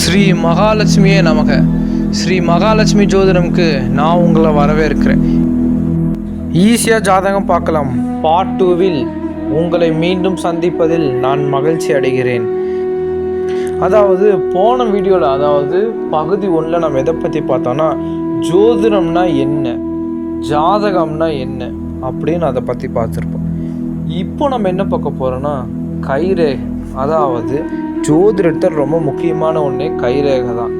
ஸ்ரீ மகாலட்சுமியே நமக. ஸ்ரீ மகாலட்சுமி ஜோதிடம்க்கு நான் உங்களை வரவேற்கிறேன். ஈஸியாக ஜாதகம் பார்க்கலாம். பார்ட் டூவில் உங்களை மீண்டும் சந்திப்பதில் நான் மகிழ்ச்சி அடைகிறேன். அதாவது போன வீடியோவில் அதாவது பகுதி ஒன்றில் நம்ம எதை பற்றி பார்த்தோம்னா ஜோதிடம்னா என்ன ஜாதகம்னா என்ன அப்படின்னு அதை பற்றி பார்த்துருப்போம். இப்போ நம்ம என்ன பார்க்க போகிறோன்னா கைரே அதாவது ஜோதிடத்தில் ரொம்ப முக்கியமான ஒன்று கைரேகை தான்.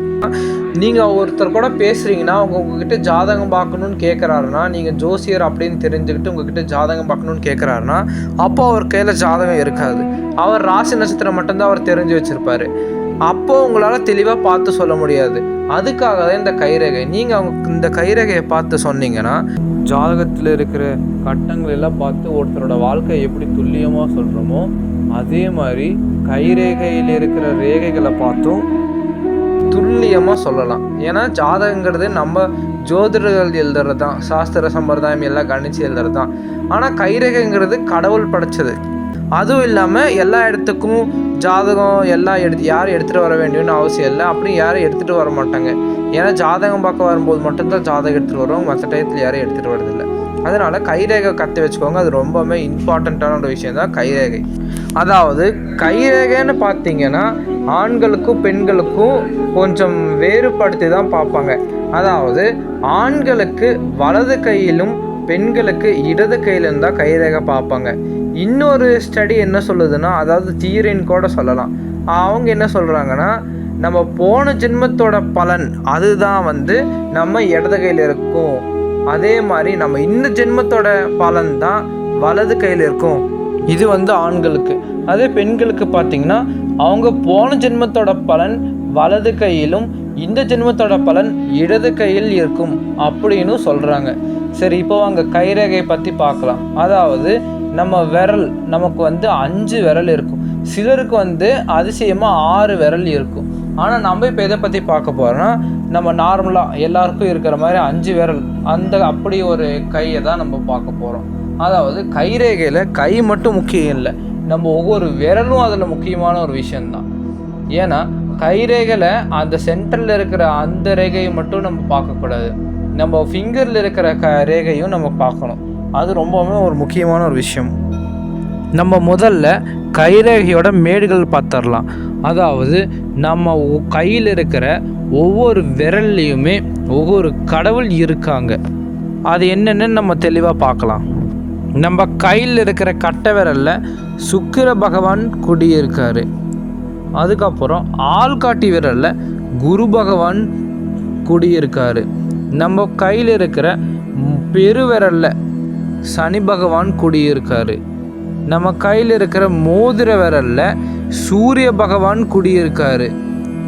நீங்கள் ஒருத்தர் கூட பேசுகிறீங்கன்னா அவங்க உங்ககிட்ட ஜாதகம் பார்க்கணுன்னு கேட்குறாருன்னா நீங்கள் ஜோசியர் அப்படின்னு தெரிஞ்சுக்கிட்டு உங்ககிட்ட ஜாதகம் பார்க்கணுன்னு கேட்குறாருன்னா அப்போ அவர் கையில் ஜாதகம் இருக்காது. அவர் ராசி நட்சத்திரம் மட்டும்தான் அவர் தெரிஞ்சு வச்சுருப்பார். அப்போ உங்களால் தெளிவாக பார்த்து சொல்ல முடியாது. அதுக்காக தான் இந்த கைரேகை. நீங்கள் அவங்க இந்த கைரேகையை பார்த்து சொன்னீங்கன்னா ஜாதகத்தில் இருக்கிற கட்டங்கள் எல்லாம் பார்த்து ஒருத்தரோட வாழ்க்கை எப்படி துல்லியமாக சொல்கிறோமோ அதே மாதிரி கைரேகையில் இருக்கிற ரேகைகளை பார்த்தும் துல்லியமாக சொல்லலாம். ஏன்னா ஜாதகங்கிறது நம்ம ஜோதிடர்கள் எழுதுறது தான். சாஸ்திர சம்பிரதாயம் எல்லாம் கணிச்சு எழுதுறது தான். ஆனால் கைரேகைங்கிறது கடவுள் படைச்சது. அதுவும் இல்லாமல் எல்லா இடத்துக்கும் ஜாதகம் எல்லாம் எடுத்து யாரும் எடுத்துகிட்டு வர வேண்டியன்னு அவசியம் இல்லை. அப்படி யாரும் எடுத்துகிட்டு வர மாட்டாங்க. ஏன்னா ஜாதகம் பார்க்க வரும்போது மட்டும்தான் ஜாதகம் எடுத்துகிட்டு வரும் மற்ற டயத்தில் யாரும் எடுத்துகிட்டு வரதில்லை. அதனால் கைரேகை கற்று வச்சுக்கோங்க. அது ரொம்பவுமே இம்பார்ட்டண்ட்டான ஒரு விஷயம் தான் கைரேகை. அதாவது கைரேகைன்னு பார்த்தீங்கன்னா ஆண்களுக்கும் பெண்களுக்கும் கொஞ்சம் வேறுபடுத்தி தான் பார்ப்பாங்க. அதாவது ஆண்களுக்கு வலது கையிலும் பெண்களுக்கு இடது கையிலும் தான் கைரேகை பார்ப்பாங்க. இன்னொரு ஸ்டடி என்ன சொல்லுதுன்னா அதாவது தீரின் கூட சொல்லலாம். அவங்க என்ன சொல்கிறாங்கன்னா நம்ம போன ஜென்மத்தோட பலன் அதுதான் வந்து நம்ம இடது கையில் இருக்கும். அதே மாதிரி நம்ம இந்த ஜென்மத்தோட பலன் தான் வலது கையில் இருக்கும். இது வந்து ஆண்களுக்கு. அதே பெண்களுக்கு பார்த்தீங்கன்னா அவங்க போன ஜென்மத்தோட பலன் வலது கையிலும் இந்த ஜென்மத்தோட பலன் இடது கையில் இருக்கும் அப்படின்னு சொல்கிறாங்க சரி இப்போ அங்கே கைரேகையை பற்றி பார்க்கலாம். அதாவது நம்ம விரல் நமக்கு வந்து அஞ்சு விரல் இருக்கும். சிலருக்கு வந்து அதிசயமாக ஆறு விரல் இருக்கும். ஆனால் நம்ம இப்போ எதை பற்றி பார்க்க போகிறோம்னா நம்ம நார்மலாக எல்லாருக்கும் இருக்கிற மாதிரி அஞ்சு விரல். அந்த அப்படி ஒரு கையை தான் நம்ம பார்க்க போகிறோம் அதாவது கைரேகையில் கை மட்டும் முக்கியம் இல்லை. நம்ம ஒவ்வொரு விரலும் அதில் முக்கியமான ஒரு விஷயந்தான் ஏன்னா கைரேகையில் அந்த சென்டரில் இருக்கிற அந்த ரேகையை மட்டும் நம்ம பார்க்கக்கூடாது நம்ம ஃபிங்கரில் இருக்கிற க ரேகையும் நம்ம பார்க்கணும். அது ரொம்பவுமே ஒரு முக்கியமான ஒரு விஷயம். நம்ம முதல்ல கைரேகையோட மேடுகள் பார்த்துடலாம். அதாவது நம்ம கையில் இருக்கிற ஒவ்வொரு விரல்லையுமே ஒவ்வொரு கடவுள் இருக்காங்க. அது என்னென்னு நம்ம தெளிவாக பார்க்கலாம். நம்ம கையில் இருக்கிற கட்டை விரலில் சுக்கிர பகவான் குடியிருக்கார். அதுக்கப்புறம் ஆள்காட்டி விரலில் குரு பகவான் குடியிருக்கார். நம்ம கையில் இருக்கிற பெருவிரலில் சனி பகவான் குடியிருக்காரு. நம்ம கையில் இருக்கிற மோதிர விரலில் சூரிய பகவான் குடியிருக்காரு.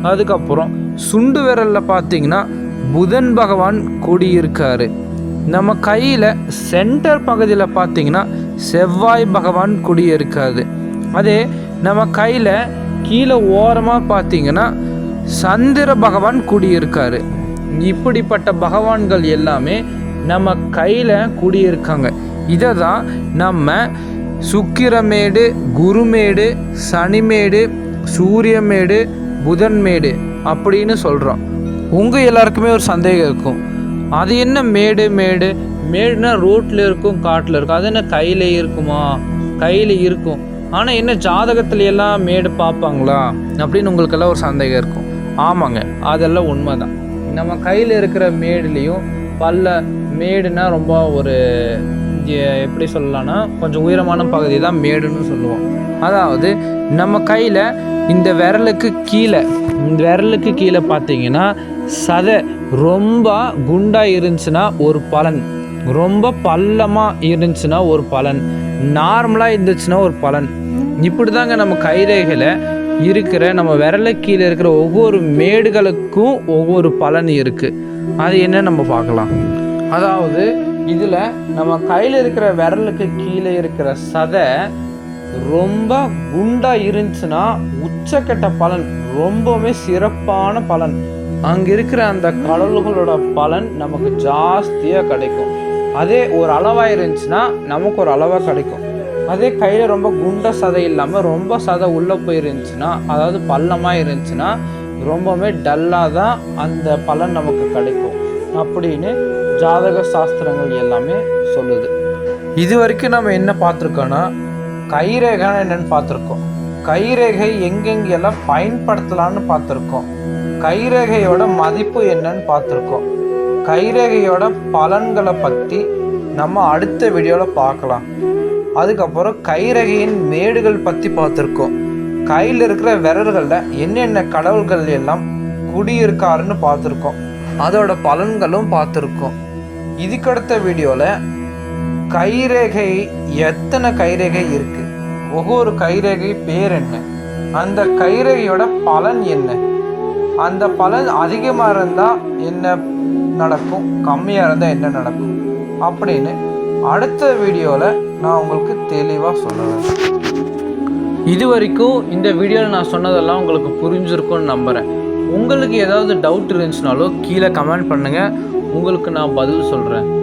அதுக்கப்புறம் சுண்டு விரலில் பார்த்தீங்கன்னா புதன் பகவான் குடியிருக்காரு. நம்ம கையில் சென்டர் பகுதியில் பார்த்தீங்கன்னா செவ்வாய் பகவான் குடியிருக்காது அதே நம்ம கையில் கீழே ஓரமாக பார்த்தீங்கன்னா சந்திர பகவான் குடியிருக்காரு. இப்படிப்பட்ட பகவான்கள் எல்லாமே நம்ம கையில் குடியிருக்காங்க. இதை தான் நம்ம சுக்கிரமேடு குருமேடு சனிமேடு சூரியமேடு புதன்மேடு அப்படின்னு சொல்கிறோம் உங்கள் எல்லாருக்குமே ஒரு சந்தேகம் இருக்கும். அது என்ன மேடு மேடு? மேடுனா ரோட்டில் இருக்கும் காட்டில் இருக்கும். அது என்ன கையில் இருக்குமா? கையில் இருக்கும். ஆனால் என்ன ஜாதகத்துல எல்லாம் மேடு பார்ப்பாங்களா? அப்படின்னு உங்களுக்கெல்லாம் ஒரு சந்தேகம் இருக்கும். ஆமாங்க அதெல்லாம் உண்மைதான். நம்ம கையில் இருக்கிற மேடுலேயும் பல்ல மேடுனா ரொம்ப ஒரு எப்படி சொல்லலாம்னா கொஞ்சம் உயரமான பகுதி தான் மேடுன்னு சொல்லுவோம். அதாவது நம்ம கையில் இந்த விரலுக்கு கீழே இந்த விரலுக்கு கீழே பார்த்தீங்கன்னா சதை ரொம்ப குண்டாக இருந்துச்சுன்னா ஒரு பலன். ரொம்ப பள்ளமாக இருந்துச்சுன்னா ஒரு பலன். நார்மலாக இருந்துச்சுன்னா ஒரு பலன். இப்படி தாங்க நம்ம கைரேகையில் இருக்கிற நம்ம விரலுக்கு கீழே இருக்கிற ஒவ்வொரு மேடுகளுக்கும் ஒவ்வொரு பலன் இருக்குது அது என்ன நம்ம பார்க்கலாம். அதாவது இதில் நம்ம கையில் இருக்கிற விரலுக்கு கீழே இருக்கிற சதை ரொம்ப குண்டாக இருந்துச்சுன்னா உச்சக்கட்ட பலன். ரொம்பவுமே சிறப்பான பலன். அங்கே இருக்கிற அந்த கடவுள்களோட பலன் நமக்கு ஜாஸ்தியாக கிடைக்கும். அதே ஒரு அளவாக இருந்துச்சுன்னா நமக்கு ஒரு அளவாக கிடைக்கும். அதே கையில் ரொம்ப குண்ட சதை இல்லாமல் ரொம்ப சதை உள்ளே போயிருந்துச்சுன்னா அதாவது பள்ளமாக இருந்துச்சுன்னா ரொம்பவுமே டல்லாக தான் அந்த பலன் நமக்கு கிடைக்கும் அப்படின்னு ஜாதக சாஸ்திரங்கள் எல்லாமே சொல்லுது. இது வரைக்கும் நம்ம என்ன பார்த்துருக்கோன்னா கைரேகைன்னா என்னன்னு பார்த்துருக்கோம். கைரேகை எங்கெங்கெல்லாம் பயன்படுத்தலான்னு பார்த்துருக்கோம். கைரேகையோட மதிப்பு என்னன்னு பார்த்துருக்கோம். கைரேகையோட பலன்களை பற்றி நம்ம அடுத்த வீடியோவில் பார்க்கலாம். அதுக்கப்புறம் கைரேகையின் மேடுகள் பற்றி பார்த்துருக்கோம். கையில் இருக்கிற விரல்களில் என்னென்ன கடவுள்கள் எல்லாம் குடியிருக்காருன்னு பார்த்துருக்கோம். அதோட பலன்களும் பார்த்துருக்கோம். இதுக்கடுத்த வீடியோவில் கைரேகை எத்தனை கைரேகை இருக்குது ஒவ்வொரு கைரேகை பேர் என்ன? அந்த கைரேகையோட பலன் என்ன? அந்த பலன் அதிகமாக இருந்தால் என்ன நடக்கும்? கம்மியாக இருந்தால் என்ன நடக்கும்? அப்படின்னு அடுத்த வீடியோவில் நான் உங்களுக்கு தெளிவாக சொல்லுவேன் இது வரைக்கும் இந்த வீடியோவில் நான் சொன்னதெல்லாம் உங்களுக்கு புரிஞ்சிருக்கும்னு நம்புகிறேன் உங்களுக்கு ஏதாவது டவுட் இருந்துச்சுனாலோ கீழே கமெண்ட் பண்ணுங்கள் உங்களுக்கு நான் பதில் சொல்கிறேன்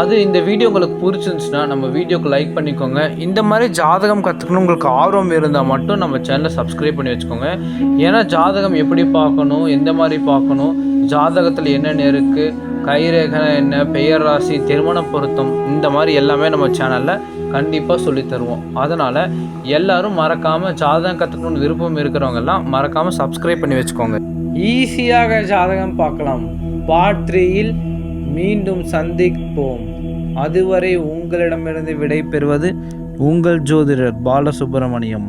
அது இந்த வீடியோ உங்களுக்கு பிடிச்சிருந்துச்சுன்னா நம்ம வீடியோக்கு லைக் பண்ணிக்கோங்க. இந்த மாதிரி ஜாதகம் கற்றுக்கணும் உங்களுக்கு ஆர்வம் இருந்தால் மட்டும் நம்ம சேனலை சப்ஸ்கிரைப் பண்ணி வச்சுக்கோங்க. ஏன்னா ஜாதகம் எப்படி பார்க்கணும் எந்த மாதிரி பார்க்கணும் ஜாதகத்தில் என்னென்ன இருக்குது கைரேகை என்ன பெயர் ராசி திருமண பொருத்தம் இந்த மாதிரி எல்லாமே நம்ம சேனலில் கண்டிப்பாக சொல்லித்தருவோம் அதனால் எல்லோரும் மறக்காமல் ஜாதகம் கற்றுக்கணும்னு விருப்பம் இருக்கிறவங்கெல்லாம் மறக்காமல் சப்ஸ்கிரைப் பண்ணி வச்சுக்கோங்க. ஈஸியாக ஜாதகம் பார்க்கலாம். பார்ட் த்ரீயில் மீண்டும் சந்திப்போம். அதுவரை உங்களிடமிருந்து விடை பெறுவது உங்கள் ஜோதிடர் பாலசுப்ரமணியம்.